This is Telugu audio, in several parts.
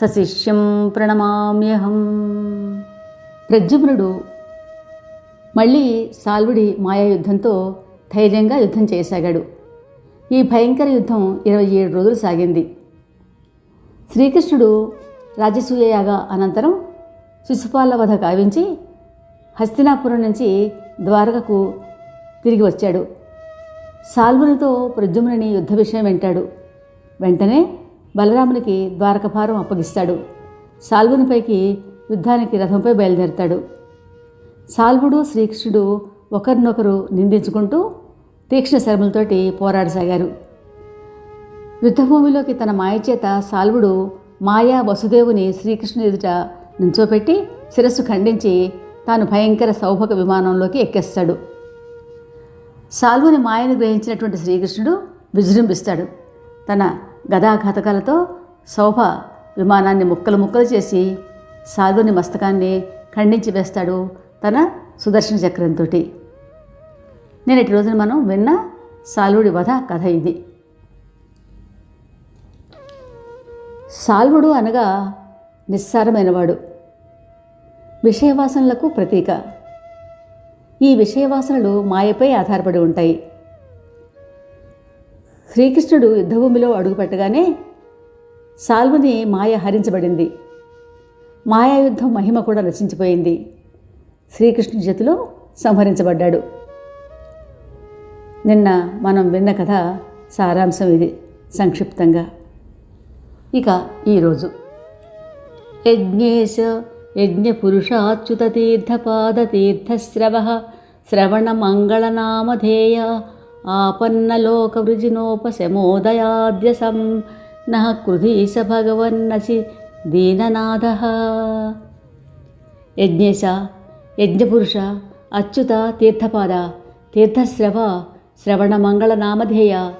సశిష్యం ప్రణమామ్యహం. ప్రద్యుమ్నుడు మళ్ళీ సాల్వుడి మాయాయుద్ధంతో ధైర్యంగా యుద్ధం చేయసాగాడు ఈ భయంకర యుద్ధం ఇరవై ఏడు రోజులు సాగింది. శ్రీకృష్ణుడు రాజసూయయాగ అనంతరం శిశుపాల వధ కావించి హస్తినాపురం నుంచి ద్వారకకు తిరిగి వచ్చాడు. సాల్వునితో ప్రద్యుమ్నుని యుద్ధ విషయం వింటాడు. వెంటనే బలరామునికి ద్వారకభారం అప్పగిస్తాడు. సాల్వునిపైకి యుద్ధానికి రథంపై బయలుదేరతాడు. సాల్వుడు శ్రీకృష్ణుడు ఒకరినొకరు నిందించుకుంటూ తీక్ష్ణ శర్మలతోటి పోరాడసాగారు. యుద్ధభూమిలోకి తన మాయచేత సాల్వుడు మాయా వసుదేవుని శ్రీకృష్ణుని ఎదుట నుంచోపెట్టి శిరస్సు ఖండించి తాను భయంకర సౌభక విమానంలోకి ఎక్కేస్తాడు. సాల్వుని మాయను గ్రహించినటువంటి శ్రీకృష్ణుడు విజృంభిస్తాడు. తన గదాఘాతకాలతో శోభ విమానాన్ని ముక్కలు ముక్కలు చేసి సాధుని మస్తకాన్ని ఖండించి వేస్తాడు తన సుదర్శన చక్రంతో నేటి రోజున మనం విన్న సాల్వుడి వధ కథ ఇది. సాల్వుడు అనగా నిస్సారమైనవాడు. విషయవాసనలకు ప్రతీక. ఈ విషయవాసనలు మాయపై ఆధారపడి ఉంటాయి. శ్రీకృష్ణుడు యుద్ధభూమిలో అడుగుపెట్టగానే సాల్వుని మాయ హరించబడింది. మాయాయుద్ధం మహిమ కూడా రచించిపోయింది. శ్రీకృష్ణుడి చేతిలో సంహరించబడ్డాడు. నిన్న మనం విన్న కథ సారాంశం ఇది సంక్షిప్తంగా. ఇక ఈరోజు యజ్ఞేశ యజ్ఞపురుషాచ్యుతతీర్థపాదతీర్థశ్రవ శ్రవణమంగళనామధేయ ఆపన్నలోకవృజినోపశమోదయాద్యసం నః కృధీశ భగవన్నసి దీననాథ. యజ్ఞేశ యజ్ఞపురుష అచ్యుత తీర్థపాద తీర్థశ్రవ శ్రవణమంగళనామధేయ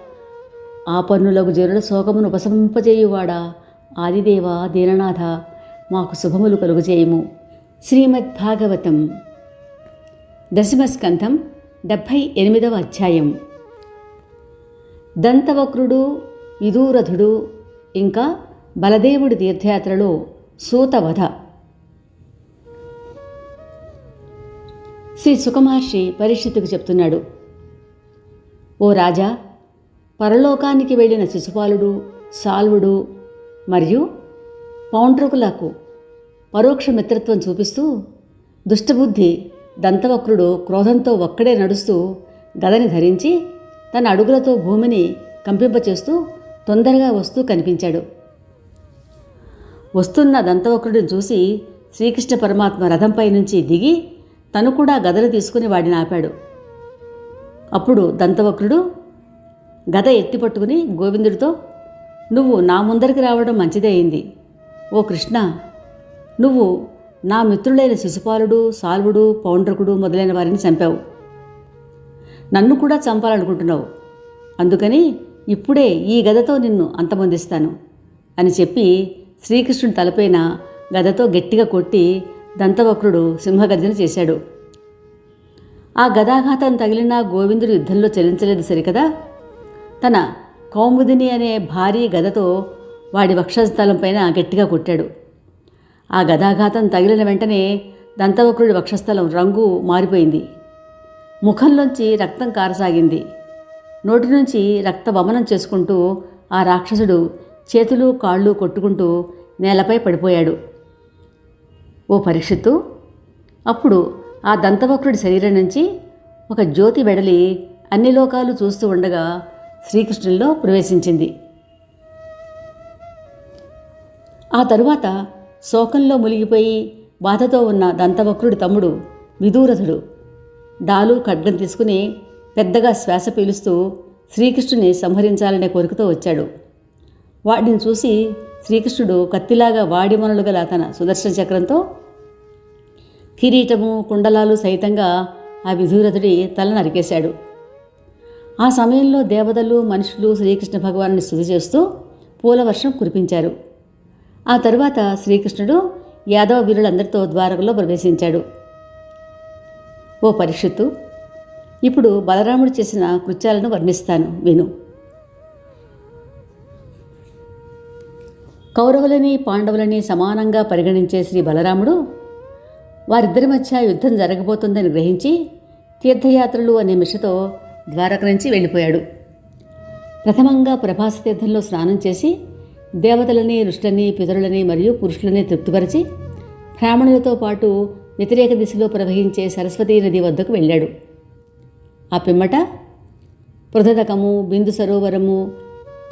ఆపన్నులకు జరుల శోకమును ఉపశమింపజేయువాడా ఆదిదేవ దీననాథ మాకు శుభములు కలుగుచేయము శ్రీమద్భాగవతం. దశమస్కంధం డెబ్భై ఎనిమిదవ అధ్యాయం. దంతవక్రుడు విదూరథుడు ఇంకా బలదేవుడి తీర్థయాత్రలో సూతవధ. శ్రీ సుఖమహర్షి పరిషత్తుకు చెప్తున్నాడు ఓ రాజా పరలోకానికి వెళ్ళిన శిశుపాలుడు సాల్వుడు మరియు పౌండ్రకులకు పరోక్ష మిత్రత్వం చూపిస్తూ దుష్టబుద్ధి దంతవక్రుడు క్రోధంతో ఒక్కడే నడుస్తూ గదని ధరించి తన అడుగులతో భూమిని కంపింపచేస్తూ తొందరగా వస్తూ కనిపించాడు. వస్తున్న దంతవక్రుడిని చూసి శ్రీకృష్ణ పరమాత్మ రథంపై నుంచి దిగి తను కూడా గదలు తీసుకుని వాడిని ఆపాడు. అప్పుడు దంతవక్రుడు గద ఎత్తిపట్టుకుని గోవిందుడితో నువ్వు నా ముందరికి రావడం మంచిదే అయింది. ఓ కృష్ణ నువ్వు నా మిత్రులైన శిశుపాలుడు సాల్వుడు పౌండ్రకుడు మొదలైన వారిని చంపావు. నన్ను కూడా చంపాలనుకుంటున్నావు. అందుకని ఇప్పుడే ఈ గదతో నిన్ను అంతమొందిస్తాను అని చెప్పి శ్రీకృష్ణుడు తలపైన గదతో గట్టిగా కొట్టి దంతవక్రుడు సింహగర్జన చేశాడు. ఆ గదాఘాతం తగిలిన గోవిందుడు యుద్ధంలో చెల్లించలేదు సరికదా? తన కౌముదిని అనే భారీ గదతో వాడి వక్షస్థలం పైన గట్టిగా కొట్టాడు. ఆ గదాఘాతం తగిలిన వెంటనే దంతవక్రుడి వక్షస్థలం రంగు మారిపోయింది. ముఖంలోంచి రక్తం కారసాగింది. నోటి నుంచి రక్త వమనం చేసుకుంటూ ఆ రాక్షసుడు చేతులు కాళ్ళు కొట్టుకుంటూ నేలపై పడిపోయాడు. ఓ పరీక్షిత్తు! అప్పుడు ఆ దంతవక్రుడి శరీరం నుంచి ఒక జ్యోతి వెడలి అన్ని లోకాలు చూస్తూ ఉండగా శ్రీకృష్ణుల్లో ప్రవేశించింది. ఆ తరువాత శోకంలో మునిగిపోయి బాధతో ఉన్న దంతవక్రుడి తమ్ముడు విదూరథుడు. డాలు ఖడ్గం తీసుకుని పెద్దగా శ్వాస పీలుస్తూ శ్రీకృష్ణుని సంహరించాలనే కోరికతో వచ్చాడు. వాటిని చూసి శ్రీకృష్ణుడు కత్తిలాగా వాడి మనలు గల తన సుదర్శన చక్రంతో కిరీటము కుండలాలు సైతంగా ఆ విధూరథుడి తల నరికేశాడు. ఆ సమయంలో దేవతలు మనుషులు శ్రీకృష్ణ భగవాన్ని స్థుతి చేస్తూ పూలవర్షం కురిపించారు. ఆ తరువాత శ్రీకృష్ణుడు యాదవ వీరులందరితో ద్వారకలో ప్రవేశించాడు. ఓ పరిషత్తు ఇప్పుడు బలరాముడు చేసిన కృత్యాలను వర్ణిస్తాను విను. కౌరవులని పాండవులని సమానంగా పరిగణించే శ్రీ బలరాముడు వారిద్దరి మధ్య యుద్ధం జరగబోతుందని గ్రహించి తీర్థయాత్రలు అనే మిషతో ద్వారక నుంచి వెళ్ళిపోయాడు. ప్రథమంగా ప్రభాస తీర్థంలో స్నానం చేసి దేవతలని ఋషులని పితరులని మరియు పురుషులని తృప్తిపరిచి బ్రాహ్మణులతో పాటు వ్యతిరేక దిశలో ప్రవహించే సరస్వతీ నది వద్దకు వెళ్ళాడు. ఆ పిమ్మట పృథదకము బిందు సరోవరము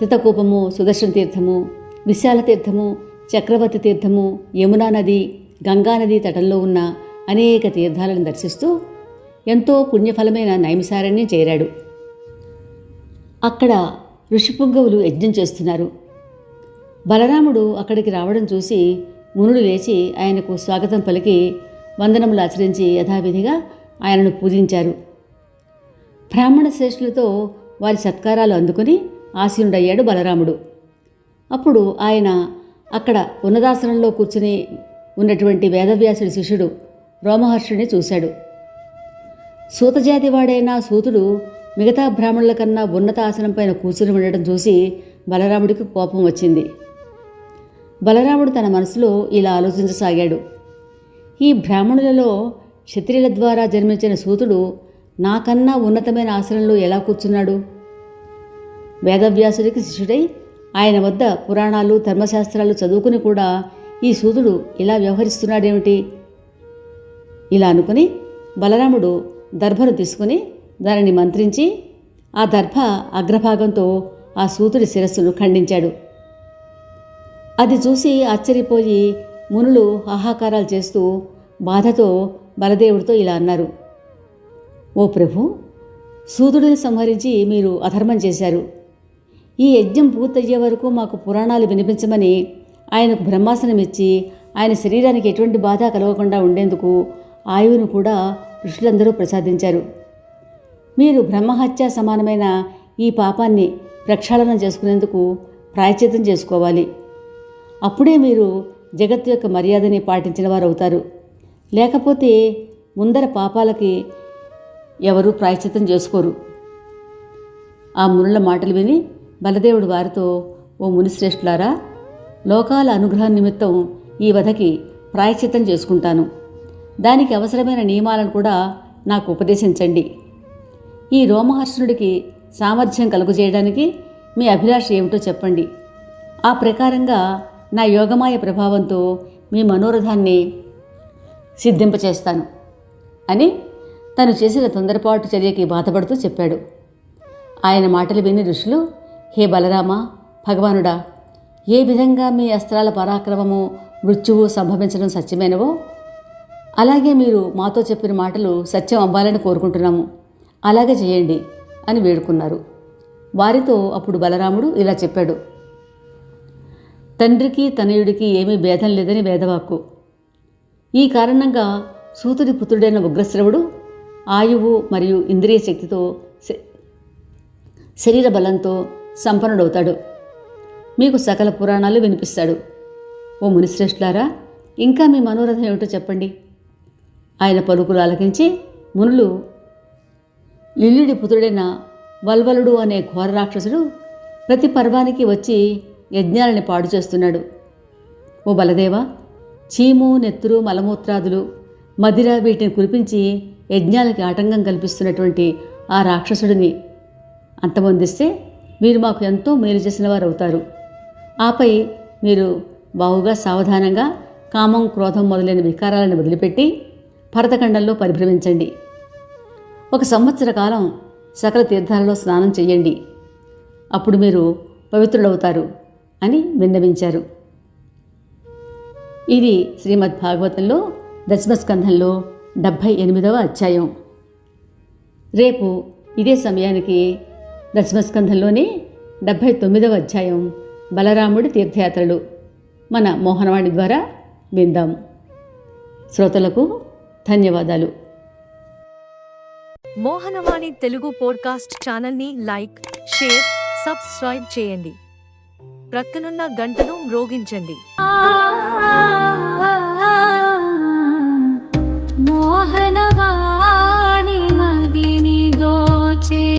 తితకూపము సుదర్శన తీర్థము విశాల తీర్థము చక్రవర్తి తీర్థము యమునా నది గంగా నది తటంలో ఉన్న అనేక తీర్థాలను దర్శిస్తూ ఎంతో పుణ్యఫలమైన నైమిసారణ్యం చేరాడు. అక్కడ ఋషిపుంగవులు యజ్ఞం చేస్తున్నారు. బలరాముడు అక్కడికి రావడం చూసి మునుడు లేచి ఆయనకు స్వాగతం పలికి వందనములు ఆచరించి యథావిధిగా ఆయనను పూజించారు. బ్రాహ్మణ శ్రేష్ఠులతో వారి సత్కారాలు అందుకుని ఆసీనుడయ్యాడు బలరాముడు. అప్పుడు ఆయన అక్కడ ఉన్నదాసనంలో కూర్చుని ఉన్నటువంటి వేదవ్యాసుడి శిష్యుడు రోమహర్షుడిని చూశాడు. సూతజాతివాడైన సూతుడు మిగతా బ్రాహ్మణుల కన్నా ఉన్నత ఆసనం పైన కూర్చుని ఉండడం చూసి బలరాముడికి కోపం వచ్చింది. బలరాముడు తన మనసులో ఇలా ఆలోచించసాగాడు. ఈ బ్రాహ్మణులలో క్షత్రియుల ద్వారా జన్మించిన సూతుడు నాకన్నా ఉన్నతమైన ఆసనంలో ఎలా కూర్చున్నాడు? వేదవ్యాసుడికి శిష్యుడై ఆయన వద్ద పురాణాలు ధర్మశాస్త్రాలు చదువుకుని కూడా ఈ సూతుడు ఇలా వ్యవహరిస్తున్నాడేమిటి? ఇలా అనుకుని బలరాముడు దర్భను తీసుకుని దానిని మంత్రించి ఆ దర్భ అగ్రభాగంతో ఆ సూతుడి శిరస్సును ఖండించాడు. అది చూసి ఆశ్చర్యపోయి మునులు హాహాకారాలు చేస్తూ బాధతో బలదేవుడితో ఇలా అన్నారు. ఓ ప్రభు సూదుడిని సంహరించి మీరు అధర్మం చేశారు. ఈ యజ్ఞం పూర్తయ్యే వరకు మాకు పురాణాలు వినిపించమని ఆయనకు బ్రహ్మాసనం ఇచ్చి ఆయన శరీరానికి ఎటువంటి బాధ కలగకుండా ఉండేందుకు ఆయువును కూడా ఋషులందరూ ప్రసాదించారు. మీరు బ్రహ్మహత్య సమానమైన ఈ పాపాన్ని ప్రక్షాళనం చేసుకునేందుకు ప్రాయచితం చేసుకోవాలి. అప్పుడే మీరు జగత్తు యొక్క మర్యాదని పాటించిన వారు అవుతారు లేకపోతే ముందర పాపాలకి ఎవరు ప్రాయశ్చితం చేసుకోరు. ఆ మునుల మాటలు విని బలదేవుడు వారితో ఓ మునిశ్రేష్ఠులారా లోకాల అనుగ్రహం నిమిత్తం ఈ వధకి ప్రాయశ్చితం చేసుకుంటాను. దానికి అవసరమైన నియమాలను కూడా నాకు ఉపదేశించండి. ఈ రోమహర్షణుడికి సామర్థ్యం కలుగజేయడానికి మీ అభిలాష ఏమిటో చెప్పండి. ఆ ప్రకారంగా నా యోగమాయ ప్రభావంతో మీ మనోరథాన్ని సిద్ధింపచేస్తాను అని తను చేసిన తొందరపాటు చర్యకి బాధపడుతూ చెప్పాడు. ఆయన మాటలు విని ఋషులు హే బలరామ భగవానుడా ఏ విధంగా మీ అస్త్రాల పరాక్రమము మృత్యువు సంభవించడం సత్యమైనవో? అలాగే మీరు మాతో చెప్పిన మాటలు సత్యం అవ్వాలని కోరుకుంటున్నాము. అలాగే చేయండి అని వేడుకున్నారు. వారితో అప్పుడు బలరాముడు ఇలా చెప్పాడు. తండ్రికి తనయుడికి ఏమీ భేదం లేదని వేదవాక్కు. ఈ కారణంగా సూతుడి పుత్రుడైన ఉగ్రశ్రవుడు ఆయువు మరియు ఇంద్రియ శక్తితో శరీర బలంతో సంపన్నుడవుతాడు. మీకు సకల పురాణాలు వినిపిస్తాడు. ఓ మునిశ్రేష్ఠులారా ఇంకా మీ మనోరథం ఏమిటో చెప్పండి. ఆయన పలుకులు ఆలకించి మునులు లిల్లుడి పుత్రుడైన వల్వలుడు అనే ఘోర రాక్షసుడు ప్రతి పర్వానికి వచ్చి యజ్ఞాలని పాడు చేస్తున్నాడు. ఓ బలదేవ చీము నెత్తురు మలమూత్రాదులు మదిర వీటిని కురిపించి యజ్ఞాలకి ఆటంకం కల్పిస్తున్నటువంటి ఆ రాక్షసుడిని అంతమొందిస్తే మీరు మాకు ఎంతో మేలు చేసిన వారు అవుతారు. ఆపై మీరు బావుగా సావధానంగా కామం క్రోధం మొదలైన వికారాలను వదిలిపెట్టి భరతఖండంలో పరిభ్రమించండి. ఒక సంవత్సర కాలం సకల తీర్థాలలో స్నానం చేయండి అప్పుడు మీరు పవిత్రులవుతారు అని విన్నవించారు. ఇది శ్రీమద్ భాగవతంలో దశమస్కంధంలో డెబ్భై ఎనిమిదవ అధ్యాయం. రేపు ఇదే సమయానికి దశమస్కంధంలోనే డెబ్భై తొమ్మిదవ అధ్యాయం బలరాముడి తీర్థయాత్రలు. మన మోహనవాణి ద్వారా విందాం. శ్రోతలకు ధన్యవాదాలు. మోహనవాణి తెలుగు పోడ్కాస్ట్ ఛానల్ని లైక్ షేర్ సబ్స్క్రైబ్ చేయండి. ప్రక్కనున్న గంటను మ్రోగించండి. മോഹനവാണി മതിനി ഗോചേ